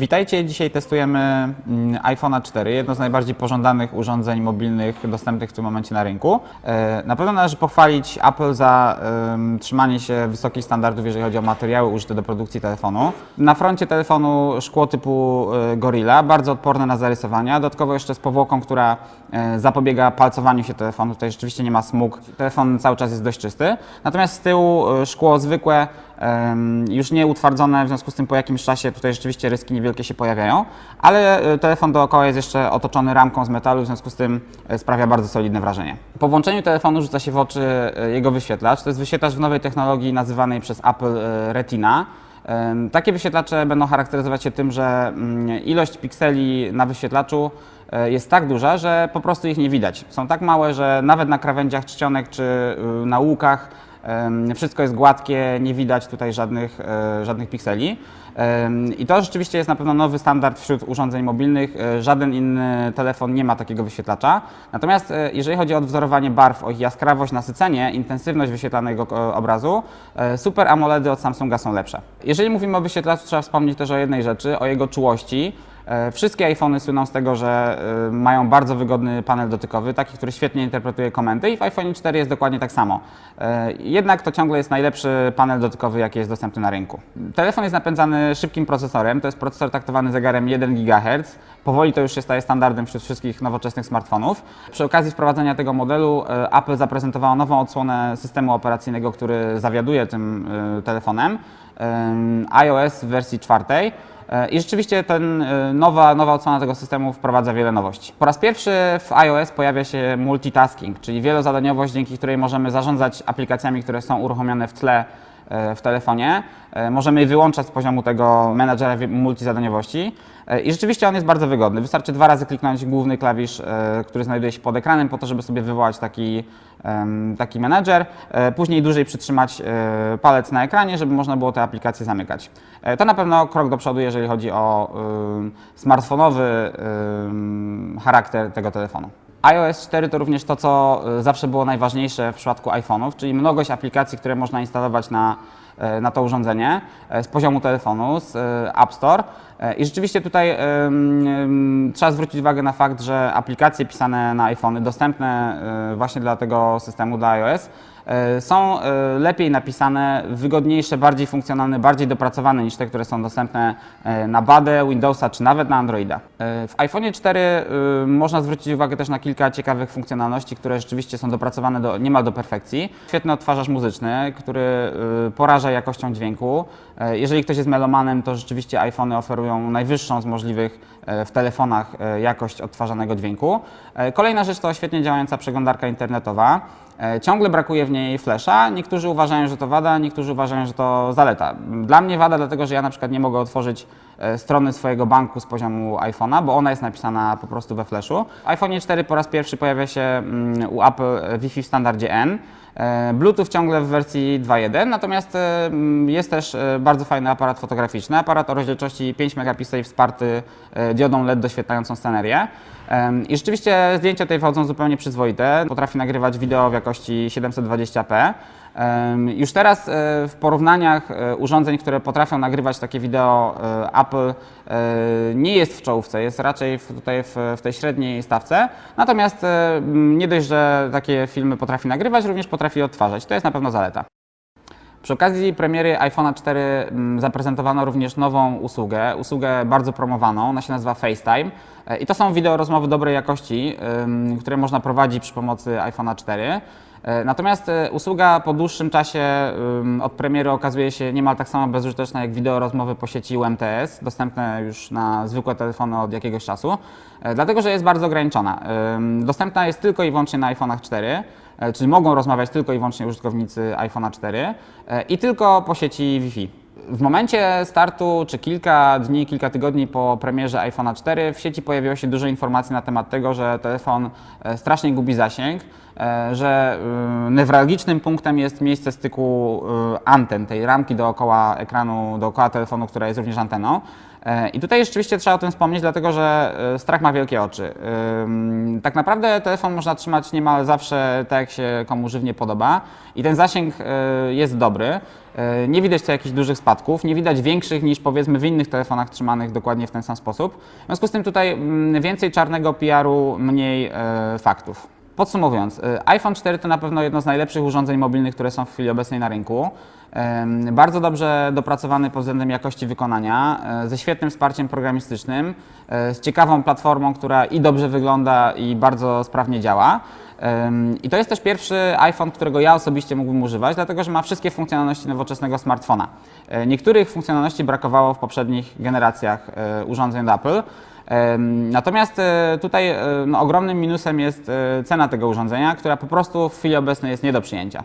Witajcie, dzisiaj testujemy mm, iPhone'a 4, jedno z najbardziej pożądanych urządzeń mobilnych dostępnych w tym momencie na rynku. E, Na pewno należy pochwalić Apple za em, trzymanie się wysokich standardów, jeżeli chodzi o materiały użyte do produkcji telefonu. Na froncie telefonu szkło typu e, Gorilla, bardzo odporne na zarysowania, dodatkowo jeszcze z powłoką, która e, zapobiega palcowaniu się telefonu, tutaj rzeczywiście nie ma smug, telefon cały czas jest dość czysty. Natomiast z tyłu szkło zwykłe, em, już nie utwardzone, w związku z tym po jakimś czasie tutaj rzeczywiście ryski niewielkie się pojawiają, ale e, telefon dookoła jest jeszcze otoczony ramką z metalu, w związku z tym e, sprawia bardzo solidne wrażenie. Po włączeniu telefonu rzuca się w oczy e, jego wyświetlacz. To jest wyświetlacz w nowej technologii nazywanej przez Apple Retina. Takie wyświetlacze będą charakteryzować się tym, że mm, ilość pikseli na wyświetlaczu jest tak duża, że po prostu ich nie widać. Są tak małe, że nawet na krawędziach czcionek czy y, na łukach wszystko jest gładkie, nie widać tutaj żadnych, e, żadnych pikseli. I to rzeczywiście jest na pewno nowy standard wśród urządzeń mobilnych. E, Żaden inny telefon nie ma takiego wyświetlacza. Natomiast e, jeżeli chodzi o odwzorowanie barw, o ich jaskrawość, nasycenie, intensywność wyświetlanego e, obrazu, e, Super AMOLEDy od Samsunga są lepsze. Jeżeli mówimy o wyświetlaczu, trzeba wspomnieć też o jednej rzeczy, o jego czułości. E, Wszystkie iPhony słyną z tego, że e, mają bardzo wygodny panel dotykowy, taki, który świetnie interpretuje komendy i w iPhone 4 jest dokładnie tak samo. E, Jednak to ciągle jest najlepszy panel dotykowy, jaki jest dostępny na rynku. Telefon jest napędzany szybkim procesorem, to jest procesor taktowany zegarem 1 GHz. Powoli to już się staje standardem wśród wszystkich nowoczesnych smartfonów. Przy okazji wprowadzenia tego modelu Apple zaprezentowało nową odsłonę systemu operacyjnego, który zawiaduje tym telefonem, em, iOS w wersji czwartej. E, I rzeczywiście ten e, nowa, nowa odsłona tego systemu wprowadza wiele nowości. Po raz pierwszy w iOS pojawia się multitasking, czyli wielozadaniowość, dzięki której możemy zarządzać aplikacjami, które są uruchomione w tle w telefonie. E, Możemy wyłączać z poziomu tego menadżera multizadaniowości. E, I rzeczywiście on jest bardzo wygodny. Wystarczy dwa razy kliknąć główny klawisz, e, który znajduje się pod ekranem, po to, żeby sobie wywołać taki, taki menadżer. E, Później dłużej przytrzymać e, palec na ekranie, żeby można było te aplikacje zamykać. E, To na pewno krok do przodu, jeżeli chodzi o smartfonowy charakter tego telefonu. iOS 4 to również to, co e, zawsze było najważniejsze w przypadku iPhone'ów, czyli mnogość aplikacji, które można instalować na, na to urządzenie e, z poziomu telefonu, z e, App Store. E, I rzeczywiście tutaj trzeba zwrócić uwagę na fakt, że aplikacje pisane na iPhony, dostępne e, właśnie dla tego systemu, dla iOS, e, są e, lepiej napisane, wygodniejsze, bardziej funkcjonalne, bardziej dopracowane niż te, które są dostępne e, na BADę, Windowsa czy nawet na Androida. E, W iPhone 4 e, można zwrócić uwagę też na kilka ciekawych funkcjonalności, które rzeczywiście są dopracowane do, niemal do perfekcji. Świetny odtwarzacz muzyczny, który e, jakością dźwięku. E, Jeżeli ktoś jest melomanem, to rzeczywiście iPhony oferują najwyższą z możliwych e, w telefonach e, jakość odtwarzanego dźwięku. Kolejna rzecz to świetnie działająca przeglądarka internetowa. E, Ciągle brakuje w niej flesza. Niektórzy uważają, że to wada, niektórzy uważają, że to zaleta. Dla mnie wada, dlatego że ja na przykład nie mogę otworzyć e, strony swojego banku z poziomu iPhone'a, bo ona jest napisana po prostu we flashu. W iPhone 4 po raz pierwszy pojawia się mm, u Apple e, Wi-Fi w standardzie N. Bluetooth ciągle w wersji 2.1, natomiast mm, jest też bardzo fajny aparat fotograficzny. Aparat o rozdzielczości 5 megapikseli wsparty diodą LED doświetlającą scenerię. I rzeczywiście zdjęcia tutaj wchodzą zupełnie przyzwoite. Potrafi nagrywać wideo w jakości 720p. Em, Już teraz e, w porównaniach e, urządzeń, które potrafią nagrywać takie wideo, e, Apple nie jest w czołówce, jest raczej tutaj w, tej średniej stawce. Natomiast nie dość, że takie filmy potrafi nagrywać, również potrafi odtwarzać. To jest na pewno zaleta. Przy okazji premiery iPhone'a 4 mm, zaprezentowano również nową usługę, usługę bardzo promowaną, ona się nazywa FaceTime E, i to są wideo rozmowy dobrej jakości, które można prowadzić przy pomocy iPhone'a 4. E, Natomiast e, usługa po dłuższym czasie od premiery okazuje się niemal tak samo bezużyteczna jak wideo rozmowy po sieci UMTS, dostępne już na zwykłe telefony od jakiegoś czasu, dlatego że jest bardzo ograniczona. Dostępna jest tylko i wyłącznie na iPhone'ach 4 e, czyli mogą rozmawiać tylko i wyłącznie użytkownicy iPhone'a 4 e, i tylko po sieci Wi-Fi. W momencie startu, czy kilka dni, kilka tygodni po premierze iPhone'a 4 w sieci pojawiło się dużo informacji na temat tego, że telefon e, strasznie gubi zasięg. E, że y, newralgicznym punktem jest miejsce styku y, anten, tej ramki dookoła ekranu, dookoła telefonu, która jest również anteną. E, I tutaj rzeczywiście trzeba o tym wspomnieć, dlatego że e, strach ma wielkie oczy. Tak naprawdę telefon można trzymać niemal zawsze tak, jak się komu żywnie podoba i ten zasięg jest dobry. Nie widać tu jakichś dużych spadków, nie widać większych niż powiedzmy w innych telefonach trzymanych dokładnie w ten sam sposób. W związku z tym tutaj mm, więcej czarnego PR-u, mniej faktów. Podsumowując, y, iPhone 4 to na pewno jedno z najlepszych urządzeń mobilnych, które są w chwili obecnej na rynku. Bardzo dobrze dopracowany pod względem jakości wykonania, e, ze świetnym wsparciem programistycznym, e, z ciekawą platformą, która i dobrze wygląda, i bardzo sprawnie działa. I to jest też pierwszy iPhone, którego ja osobiście mógłbym używać, dlatego że ma wszystkie funkcjonalności nowoczesnego smartfona. E, Niektórych funkcjonalności brakowało w poprzednich generacjach urządzeń Apple. Natomiast e, tutaj e, no, ogromnym minusem jest e, cena tego urządzenia, która po prostu w chwili obecnej jest nie do przyjęcia.